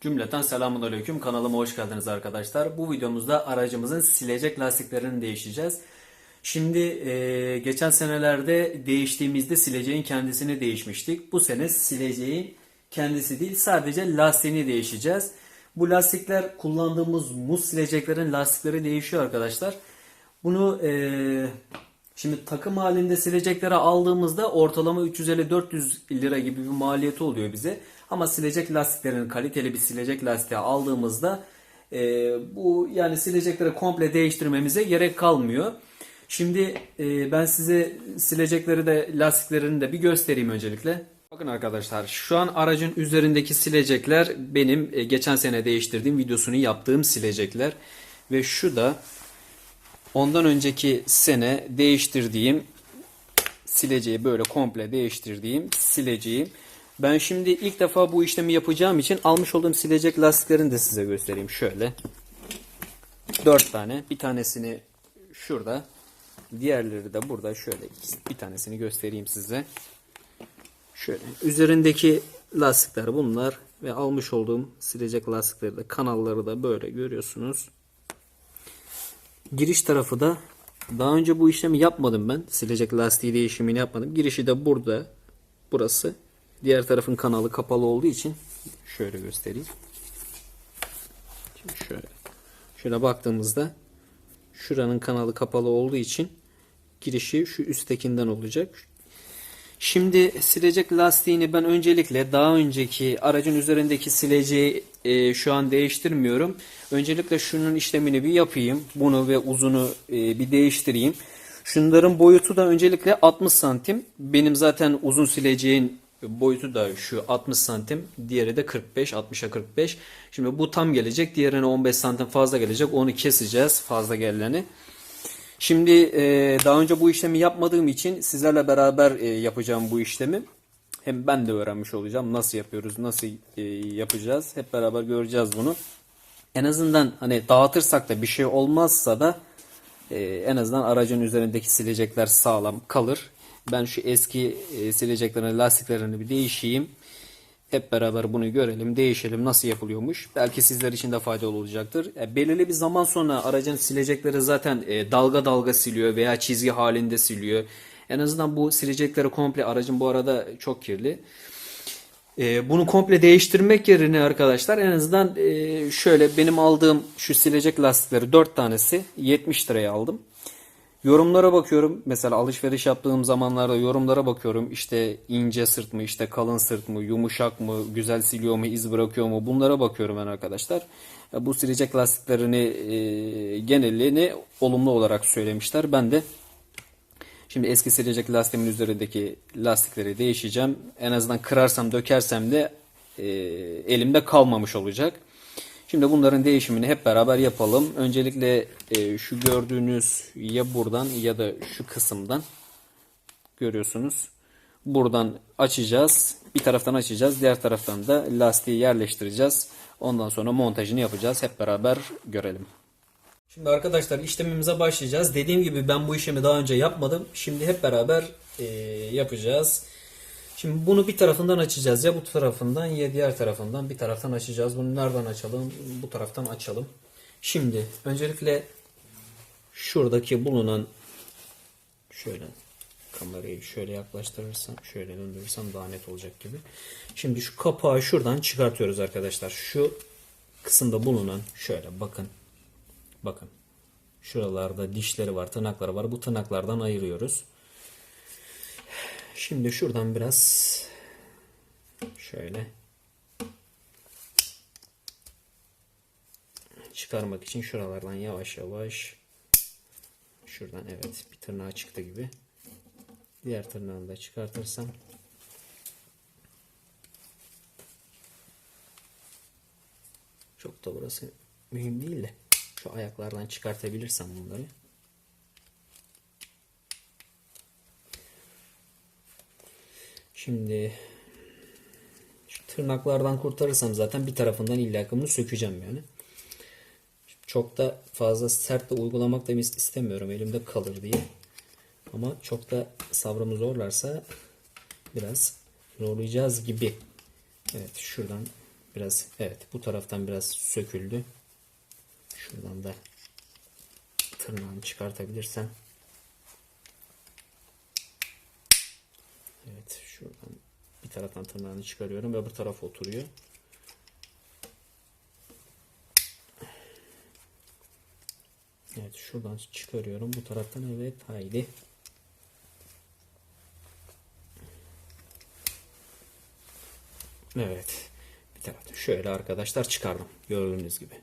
Cümleten selamun aleyküm. Kanalıma hoş geldiniz arkadaşlar. Bu videomuzda aracımızın silecek lastiklerini değişeceğiz. Şimdi e, geçen senelerde değiştiğimizde sileceğin kendisini değişmiştik. Bu sene sileceğin kendisi değil sadece lastiğini değişeceğiz. Bu lastikler kullandığımız muz sileceklerin lastikleri değişiyor arkadaşlar. Bunu e, şimdi takım halinde sileceklere aldığımızda ortalama 350-400 lira gibi bir maliyeti oluyor bize. Ama silecek lastiklerin kaliteli bir silecek lastiği aldığımızda e, bu yani silecekleri komple değiştirmemize gerek kalmıyor. Şimdi e, ben size silecekleri de lastiklerini de bir göstereyim öncelikle. Bakın arkadaşlar şu an aracın üzerindeki silecekler benim e, geçen sene değiştirdiğim videosunu yaptığım silecekler. Ve şu da ondan önceki sene değiştirdiğim sileceği böyle komple değiştirdiğim sileceğim. Ben şimdi ilk defa bu işlemi yapacağım için almış olduğum silecek lastiklerini de size göstereyim. Şöyle. 4 tane. Bir tanesini şurada. Diğerleri de burada. Şöyle bir tanesini göstereyim size. Şöyle. Üzerindeki lastikler bunlar. Ve almış olduğum silecek lastikleri de kanalları da böyle görüyorsunuz. Giriş tarafı da daha önce bu işlemi yapmadım ben. Silecek lastiği değişimini yapmadım. Girişi de burada. Burası. Diğer tarafın kanalı kapalı olduğu için şöyle göstereyim. Şimdi şöyle. Şöyle baktığımızda şuranın kanalı kapalı olduğu için girişi şu üsttekinden olacak. Şimdi silecek lastiğini ben öncelikle daha önceki aracın üzerindeki sileceği e, şu an değiştirmiyorum. Öncelikle şunun işlemini bir yapayım. Bunu ve uzunu e, bir değiştireyim. Şunların boyutu da öncelikle 60 santim. Benim zaten uzun sileceğin boyutu da şu 60 santim. Diğeri de 45, 60'a 45. Şimdi bu tam gelecek. Diğerine 15 santim fazla gelecek. Onu keseceğiz fazla geleni. Şimdi e, daha önce bu işlemi yapmadığım için sizlerle beraber e, yapacağım bu işlemi. Hem ben de öğrenmiş olacağım. Nasıl yapıyoruz, nasıl e, yapacağız. Hep beraber göreceğiz bunu. En azından hani dağıtırsak da bir şey olmazsa da e, en azından aracın üzerindeki silecekler sağlam kalır. Ben şu eski e, sileceklerin lastiklerini bir değişeyim. Hep beraber bunu görelim, değişelim nasıl yapılıyormuş. Belki sizler için de faydalı olacaktır. E, belirli bir zaman sonra aracın silecekleri zaten e, dalga dalga siliyor veya çizgi halinde siliyor. En azından bu silecekleri komple aracın bu arada çok kirli. E, bunu komple değiştirmek yerine arkadaşlar en azından e, şöyle benim aldığım şu silecek lastikleri 4 tanesi 70 liraya aldım. Yorumlara bakıyorum. Mesela alışveriş yaptığım zamanlarda yorumlara bakıyorum. İşte ince sırt mı, işte kalın sırt mı, yumuşak mı, güzel siliyor mu, iz bırakıyor mu? Bunlara bakıyorum ben arkadaşlar. Bu silecek lastiklerini e, genelliğini olumlu olarak söylemişler. Ben de şimdi eski silecek lastiğimin üzerindeki lastikleri değişeceğim. En azından kırarsam, dökersem de e, elimde kalmamış olacak. Şimdi bunların değişimini hep beraber yapalım. Öncelikle e, şu gördüğünüz ya buradan ya da şu kısımdan görüyorsunuz. Buradan açacağız. Bir taraftan açacağız. Diğer taraftan da lastiği yerleştireceğiz. Ondan sonra montajını yapacağız. Hep beraber görelim. Şimdi arkadaşlar işlemimize başlayacağız. Dediğim gibi ben bu işlemi daha önce yapmadım. Şimdi hep beraber e, yapacağız. Şimdi bunu bir tarafından açacağız. Ya bu tarafından ya diğer tarafından bir taraftan açacağız. Bunu nereden açalım? Bu taraftan açalım. Şimdi öncelikle şuradaki bulunan şöyle kamerayı şöyle yaklaştırırsam şöyle döndürürsem daha net olacak gibi. Şimdi şu kapağı şuradan çıkartıyoruz arkadaşlar. Şu kısımda bulunan şöyle bakın. Bakın. Şuralarda dişleri var, tırnakları var. Bu tırnaklardan ayırıyoruz. Şimdi şuradan biraz şöyle çıkarmak için şuralardan yavaş yavaş şuradan evet bir tırnağı çıktı gibi. Diğer tırnağını da çıkartırsam çok da burası mühim değil de şu ayaklardan çıkartabilirsem bunları Şimdi şu tırnaklardan kurtarırsam zaten bir tarafından illa bunu sökeceğim yani. Çok da fazla sert de uygulamak da istemiyorum elimde kalır diye. Ama çok da sabrımı zorlarsa biraz zorlayacağız gibi. Evet şuradan biraz evet bu taraftan biraz söküldü. Şuradan da tırnağını çıkartabilirsem. Evet şuradan bir taraftan tırnağını çıkarıyorum ve bu taraf oturuyor. Evet şuradan çıkarıyorum. Bu taraftan evet haydi. Evet. Bir tarafta şöyle arkadaşlar çıkardım. Gördüğünüz gibi.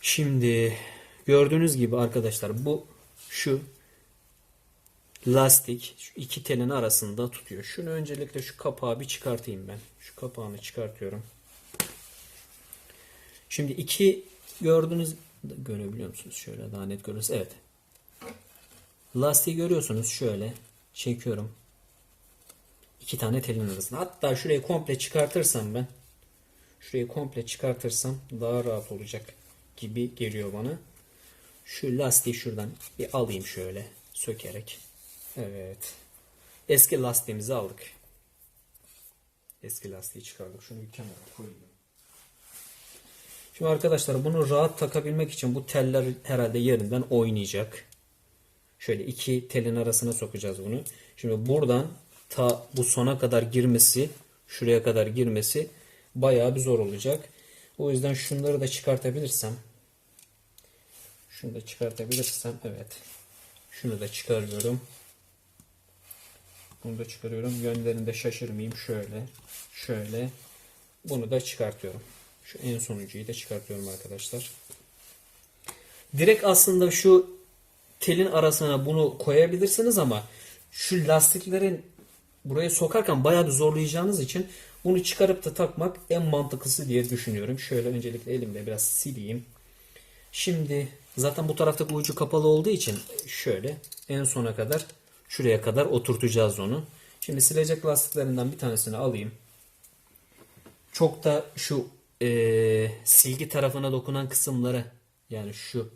Şimdi gördüğünüz gibi arkadaşlar bu şu lastik şu iki telin arasında tutuyor. Şunu öncelikle şu kapağı bir çıkartayım ben. Şu kapağını çıkartıyorum. Şimdi iki gördüğünüz görebiliyor musunuz? Şöyle daha net görürsünüz. Evet. Lastiği görüyorsunuz. Şöyle çekiyorum. İki tane telin arasında. Hatta şurayı komple çıkartırsam ben şurayı komple çıkartırsam daha rahat olacak gibi geliyor bana. Şu lastiği şuradan bir alayım şöyle sökerek. Evet. Eski lastiğimizi aldık. Eski lastiği çıkardık. Şunu bir kenara koyayım. Şimdi arkadaşlar bunu rahat takabilmek için bu teller herhalde yerinden oynayacak. Şöyle iki telin arasına sokacağız bunu. Şimdi buradan ta bu sona kadar girmesi, şuraya kadar girmesi bayağı bir zor olacak. O yüzden şunları da çıkartabilirsem şunu da çıkartabilirsem evet. Şunu da çıkarıyorum. Bunu da çıkarıyorum. Yönlerinde şaşırmayayım. Şöyle. Şöyle. Bunu da çıkartıyorum. Şu en sonuncuyu da çıkartıyorum arkadaşlar. Direkt aslında şu telin arasına bunu koyabilirsiniz ama şu lastiklerin buraya sokarken bayağı bir zorlayacağınız için bunu çıkarıp da takmak en mantıklısı diye düşünüyorum. Şöyle öncelikle elimle biraz sileyim. Şimdi zaten bu taraftaki ucu kapalı olduğu için şöyle en sona kadar şuraya kadar oturtacağız onu. Şimdi silecek lastiklerinden bir tanesini alayım. Çok da şu eee, silgi tarafına dokunan kısımları yani şu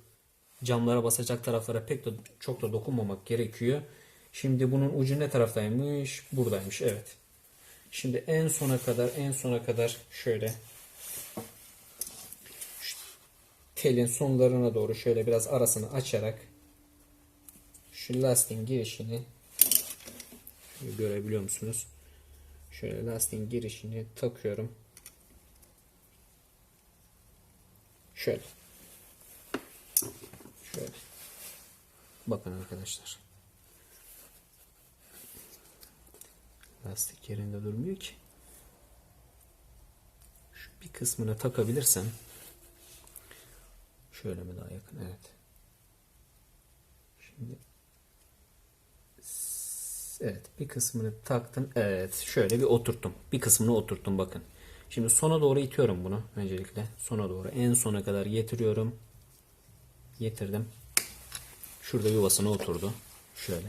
camlara basacak taraflara pek de çok da dokunmamak gerekiyor. Şimdi bunun ucu ne taraftaymış? Buradaymış. Evet. Şimdi en sona kadar en sona kadar şöyle telin sonlarına doğru şöyle biraz arasını açarak şu lastiğin girişini görebiliyor musunuz? Şöyle lastiğin girişini takıyorum. Şöyle. Şöyle. Bakın arkadaşlar. Lastik yerinde durmuyor ki. Şu bir kısmını takabilirsem şöyle mi daha yakın? Evet. Şimdi Evet bir kısmını taktım. Evet şöyle bir oturttum. Bir kısmını oturttum bakın. Şimdi sona doğru itiyorum bunu öncelikle. Sona doğru en sona kadar getiriyorum. Getirdim. Şurada yuvasına oturdu. Şöyle.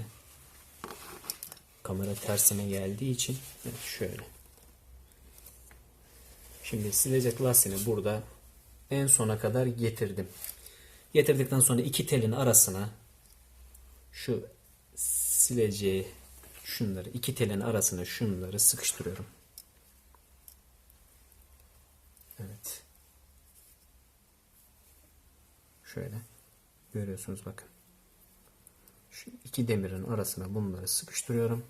Kamera tersine geldiği için evet, şöyle. Şimdi silecek lastiğini burada en sona kadar getirdim. Getirdikten sonra iki telin arasına şu sileceği şunları iki telin arasına şunları sıkıştırıyorum. Evet. Şöyle görüyorsunuz bakın. Şu iki demirin arasına bunları sıkıştırıyorum.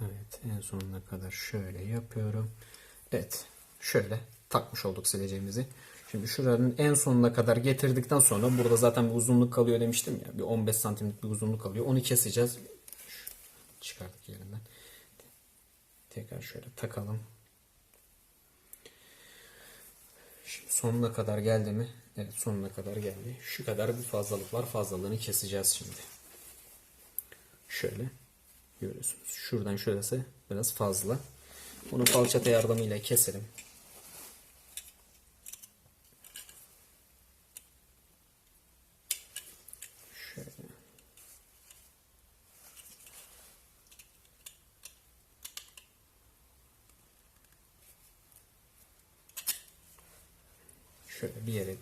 Evet en sonuna kadar şöyle yapıyorum. Evet şöyle takmış olduk sileceğimizi. Şimdi şuranın en sonuna kadar getirdikten sonra burada zaten bir uzunluk kalıyor demiştim ya. Bir 15 santimlik bir uzunluk kalıyor. Onu keseceğiz. Çıkardık yerinden. Tekrar şöyle takalım. Şimdi sonuna kadar geldi mi? Evet sonuna kadar geldi. Şu kadar bir fazlalık var. Fazlalığını keseceğiz şimdi. Şöyle görüyorsunuz. Şuradan şurası biraz fazla. Bunu falçata yardımıyla keselim.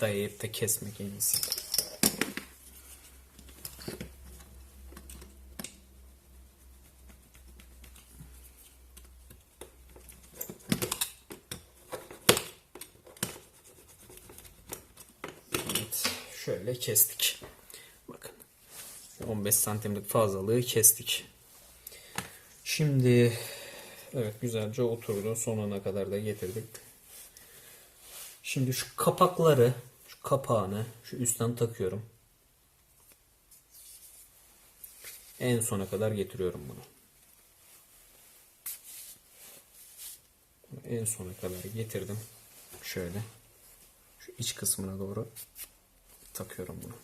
dayayıp da kesmek en iyisi. Evet, şöyle kestik. Bakın 15 santimlik fazlalığı kestik. Şimdi evet güzelce oturdu. Sonuna kadar da getirdik. Şimdi şu kapakları kapağını şu üstten takıyorum. En sona kadar getiriyorum bunu. En sona kadar getirdim. Şöyle. Şu iç kısmına doğru takıyorum bunu.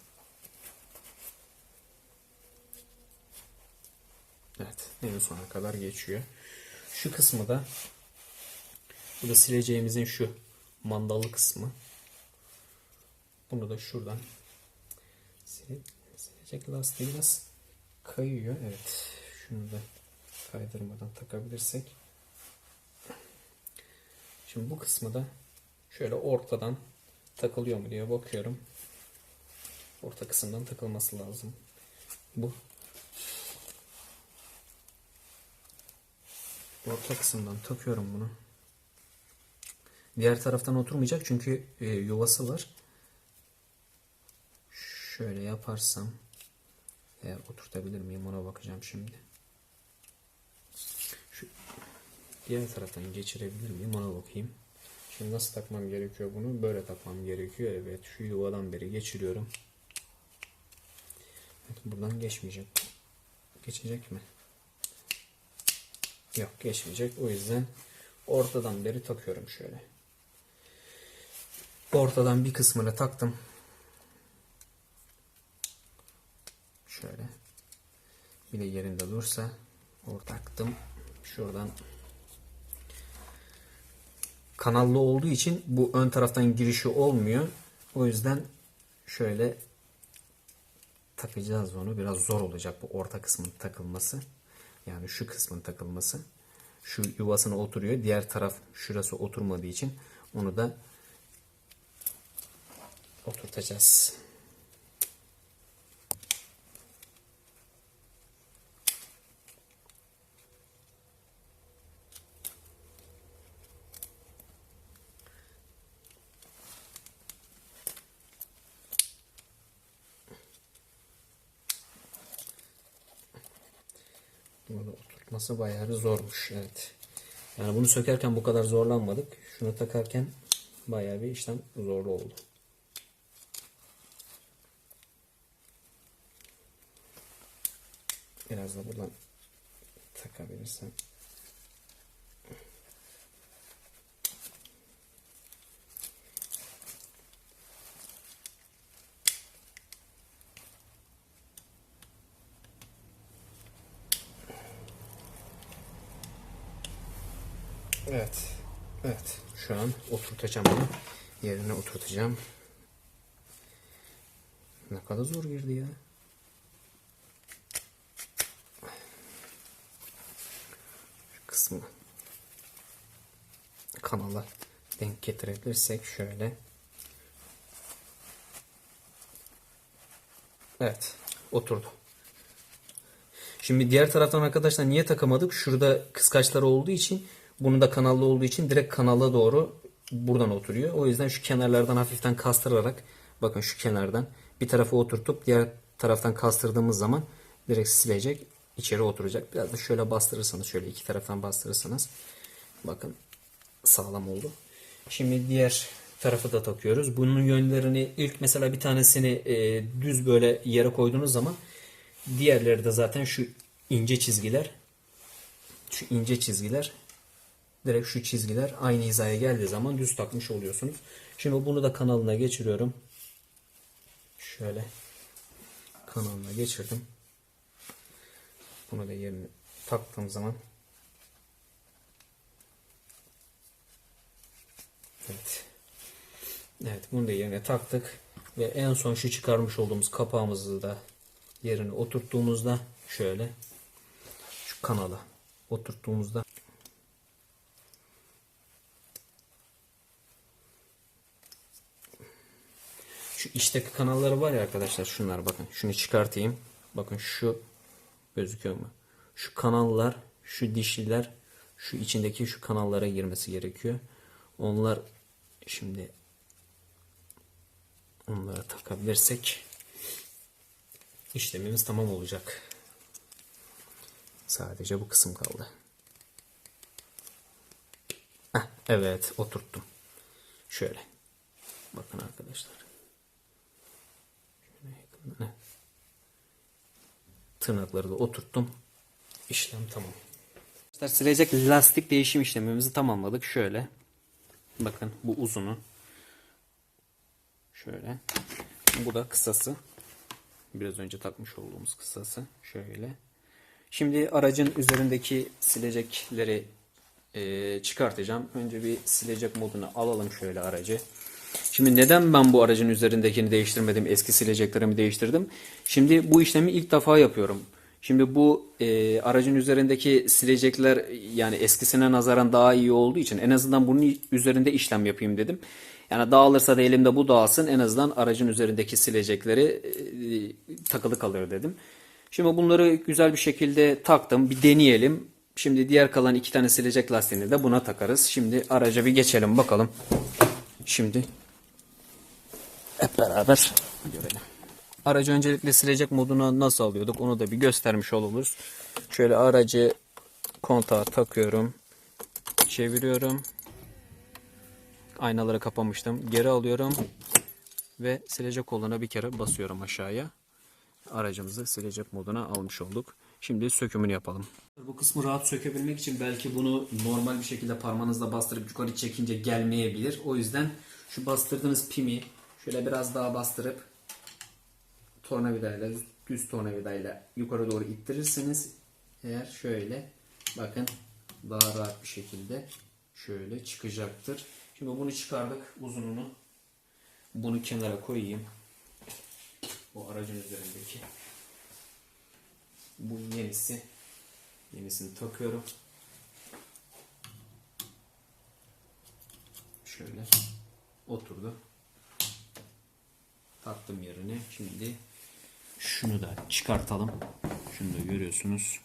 Evet. En sona kadar geçiyor. Şu kısmı da bu da sileceğimizin şu mandallı kısmı. Bunu da şuradan sil- silecek lastiği biraz kayıyor. Evet. Şunu da kaydırmadan takabilirsek. Şimdi bu kısmı da şöyle ortadan takılıyor mu diye bakıyorum. Orta kısımdan takılması lazım. Bu. Orta kısımdan takıyorum bunu. Diğer taraftan oturmayacak çünkü e, yuvası var. Şöyle yaparsam eğer oturtabilir miyim ona bakacağım şimdi. Şu diğer taraftan geçirebilir miyim ona bakayım. Şimdi nasıl takmam gerekiyor bunu? Böyle takmam gerekiyor. Evet şu yuvadan beri geçiriyorum. Evet, buradan geçmeyecek. Geçecek mi? Yok geçmeyecek. O yüzden ortadan beri takıyorum şöyle. Ortadan bir kısmını taktım. Şöyle. Bir de yerinde dursa orta taktım. Şuradan kanallı olduğu için bu ön taraftan girişi olmuyor. O yüzden şöyle takacağız onu. Biraz zor olacak bu orta kısmın takılması. Yani şu kısmın takılması. Şu yuvasına oturuyor. Diğer taraf şurası oturmadığı için onu da oturtacağız. Bunu oturtması bayağı zormuş. Evet. Yani bunu sökerken bu kadar zorlanmadık. Şunu takarken bayağı bir işlem zorlu oldu. Biraz da buradan takabilirsem. Evet. Evet. Şu an oturtacağım bunu. Yerine oturtacağım. Ne kadar zor girdi ya. Kısmı kanala denk getirebilirsek şöyle. Evet. Oturdu. Şimdi diğer taraftan arkadaşlar niye takamadık? Şurada kıskaçlar olduğu için bunun da kanallı olduğu için direkt kanala doğru buradan oturuyor. O yüzden şu kenarlardan hafiften kastırarak bakın şu kenardan bir tarafa oturtup diğer taraftan kastırdığımız zaman direkt silecek içeri oturacak. Biraz da şöyle bastırırsanız şöyle iki taraftan bastırırsanız bakın sağlam oldu. Şimdi diğer tarafı da takıyoruz. Bunun yönlerini ilk mesela bir tanesini e, düz böyle yere koyduğunuz zaman diğerleri de zaten şu ince çizgiler şu ince çizgiler direkt şu çizgiler aynı hizaya geldiği zaman düz takmış oluyorsunuz. Şimdi bunu da kanalına geçiriyorum. Şöyle kanalına geçirdim. Bunu da yerine taktığım zaman Evet. Evet bunu da yerine taktık. Ve en son şu çıkarmış olduğumuz kapağımızı da yerine oturttuğumuzda şöyle şu kanala oturttuğumuzda şu kanalları var ya arkadaşlar şunlar bakın şunu çıkartayım bakın şu gözüküyor mu şu kanallar şu dişliler şu içindeki şu kanallara girmesi gerekiyor onlar şimdi onları takabilirsek işlemimiz tamam olacak. Sadece bu kısım kaldı. Heh, evet oturttum. Şöyle. Bakın arkadaşlar. Tırnakları da oturttum. İşlem tamam. Arkadaşlar silecek lastik değişim işlemimizi tamamladık. Şöyle. Bakın bu uzunu. Şöyle. Bu da kısası. Biraz önce takmış olduğumuz kısası. Şöyle. Şimdi aracın üzerindeki silecekleri e, çıkartacağım. Önce bir silecek modunu alalım şöyle aracı. Şimdi neden ben bu aracın üzerindekini değiştirmedim, eski sileceklerimi değiştirdim? Şimdi bu işlemi ilk defa yapıyorum. Şimdi bu e, aracın üzerindeki silecekler yani eskisine nazaran daha iyi olduğu için en azından bunun üzerinde işlem yapayım dedim. Yani dağılırsa da elimde bu dağılsın en azından aracın üzerindeki silecekleri e, takılı kalır dedim. Şimdi bunları güzel bir şekilde taktım. Bir deneyelim. Şimdi diğer kalan iki tane silecek lastiğini de buna takarız. Şimdi araca bir geçelim bakalım. Şimdi hep beraber görelim. Aracı öncelikle silecek moduna nasıl alıyorduk onu da bir göstermiş oluruz. Şöyle aracı kontağa takıyorum. Çeviriyorum. Aynaları kapamıştım. Geri alıyorum. Ve silecek koluna bir kere basıyorum aşağıya. Aracımızı silecek moduna almış olduk. Şimdi sökümünü yapalım. Bu kısmı rahat sökebilmek için belki bunu normal bir şekilde parmağınızla bastırıp yukarı çekince gelmeyebilir. O yüzden şu bastırdığınız pimi şöyle biraz daha bastırıp tornavidayla düz tornavidayla yukarı doğru ittirirseniz eğer şöyle bakın daha rahat bir şekilde şöyle çıkacaktır. Şimdi bunu çıkardık uzununu. Bunu kenara koyayım. Bu aracın üzerindeki. Bu yenisi. Yenisini takıyorum. Şöyle oturdu. Taktım yerine. Şimdi şunu da çıkartalım. Şunu da görüyorsunuz.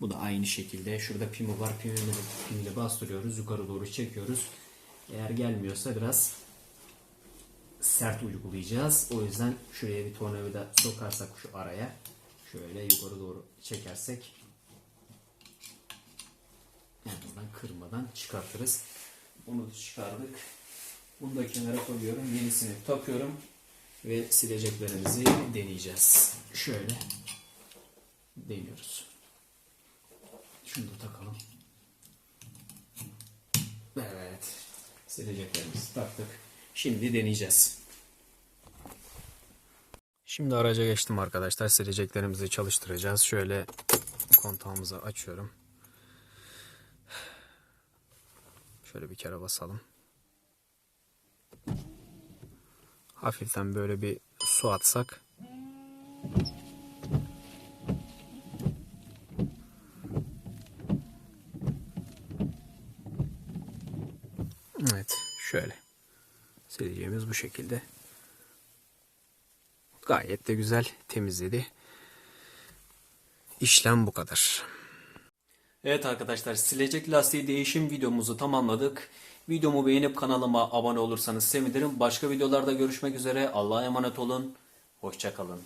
Bu da aynı şekilde. Şurada pimi var. Pimini, pimini bastırıyoruz. Yukarı doğru çekiyoruz. Eğer gelmiyorsa biraz sert uygulayacağız. O yüzden şuraya bir tornavida sokarsak şu araya şöyle yukarı doğru çekersek en azından kırmadan çıkartırız. Bunu çıkardık. Bunu da kenara koyuyorum. Yenisini takıyorum ve sileceklerimizi deneyeceğiz. Şöyle deniyoruz. Şunu da takalım. Evet. Sileceklerimizi taktık. Şimdi deneyeceğiz. Şimdi araca geçtim arkadaşlar. Sileceklerimizi çalıştıracağız. Şöyle kontağımızı açıyorum. Şöyle bir kere basalım. Hafiften böyle bir su atsak. Evet, şöyle. Sileceğimiz bu şekilde. Gayet de güzel temizledi. İşlem bu kadar. Evet arkadaşlar silecek lastiği değişim videomuzu tamamladık. Videomu beğenip kanalıma abone olursanız sevinirim. Başka videolarda görüşmek üzere. Allah'a emanet olun. Hoşçakalın.